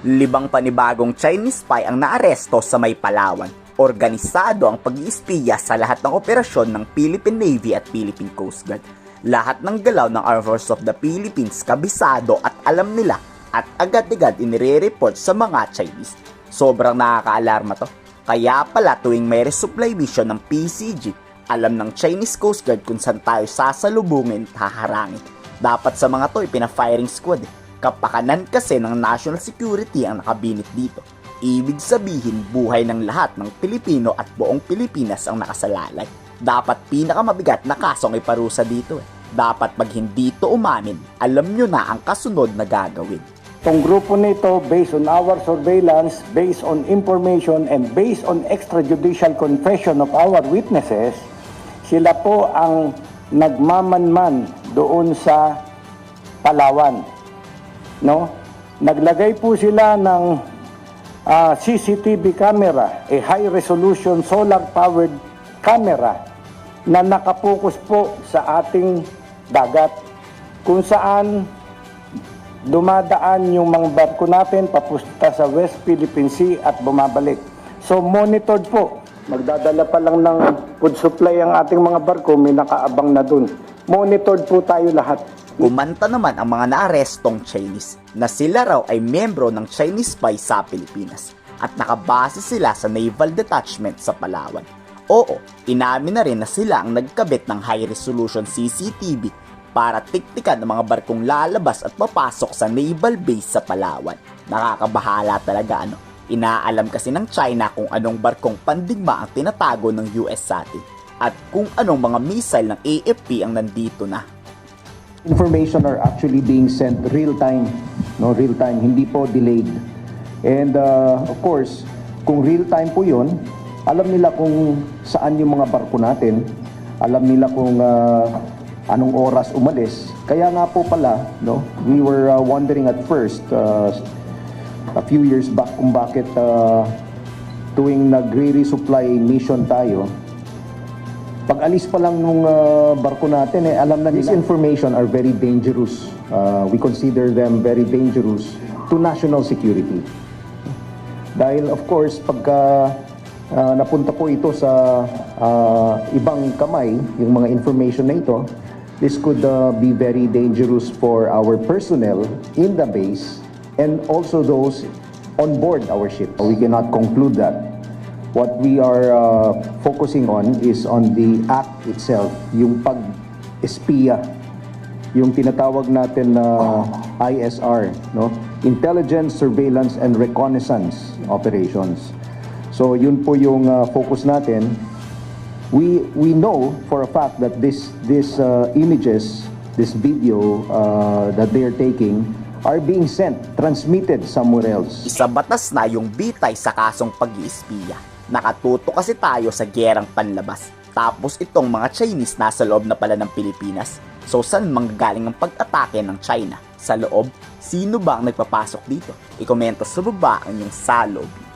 Libang panibagong Chinese spy ang naaresto sa may Palawan. Organisado ang pag-iispiya sa lahat ng operasyon ng Philippine Navy at Philippine Coast Guard. Lahat ng galaw ng Armed Forces of the Philippines kabisado at alam nila at agad-agad inire-report sa mga Chinese. Sobrang nakakaalarma to. Kaya pala tuwing may resupply mission ng PCG, alam ng Chinese Coast Guard kung saan tayo sasalubungin at haharangin. Dapat sa mga to, ipina-firing squad. eh. Kapakanan kasi ng national security ang nakabinit dito. Ibig sabihin, buhay ng lahat ng Pilipino at buong Pilipinas ang nakasalalay. Dapat pinakamabigat na kasong iparusa dito eh. Dapat pag hindi to umamin, alam nyo na ang kasunod na gagawin. Itong grupo nito, based on our surveillance, based on information, and based on extrajudicial confession of our witnesses, sila po ang nagmamanman doon sa Palawan. No? Naglagay po sila ng ah, CCTV camera, a high-resolution solar-powered camera na nakapokus po sa ating dagat kung saan dumadaan yung mga barko natin papunta sa West Philippine Sea at bumabalik. So monitored po. Magdadala pa lang ng food supply ang ating mga barko, may nakaabang na dun. Monitored po tayo lahat. Kumanta naman ang mga naarestong Chinese na sila raw ay membro ng Chinese spy sa Pilipinas at nakabase sila sa Naval Detachment sa Palawan. Oo, inamin na rin na sila ang nagkabit ng high-resolution CCTV para tiktikan ang mga barkong lalabas at papasok sa naval base sa Palawan. Nakakabahala talaga ano. Inaalam kasi ng China kung anong barkong pandigma ang tinatago ng US sa atin at kung anong mga missile ng AFP ang nandito na. Information are actually being sent real time, no real time, hindi po delayed. And uh, of course, kung real time po 'yon, alam nila kung saan yung mga barko natin, alam nila kung uh, anong oras umalis. Kaya nga po pala, no, we were uh, wondering at first uh, a few years back kung bakit uh, tuwing nagre-resupply mission tayo, pag alis pa lang nung uh, barko natin, eh, alam na This information are very dangerous. Uh, we consider them very dangerous to national security. Dahil of course, pagka uh, napunta po ito sa uh, ibang kamay, yung mga information na ito, this could uh, be very dangerous for our personnel in the base and also those on board our ship. We cannot conclude that. What we are uh, focusing on is on the act itself, yung pag-espiya, yung tinatawag natin na ISR, no? Intelligence, Surveillance, and Reconnaissance Operations. So yun po yung uh, focus natin. We we know for a fact that this this uh, images, this video uh, that they are taking are being sent, transmitted somewhere else. Isa batas na yung bitay sa kasong pag-iispiya. Nakatuto kasi tayo sa gerang panlabas. Tapos itong mga Chinese nasa loob na pala ng Pilipinas. So saan manggagaling ang pag-atake ng China? Sa loob? Sino ba ang nagpapasok dito? I-komento sa baba ang inyong salob.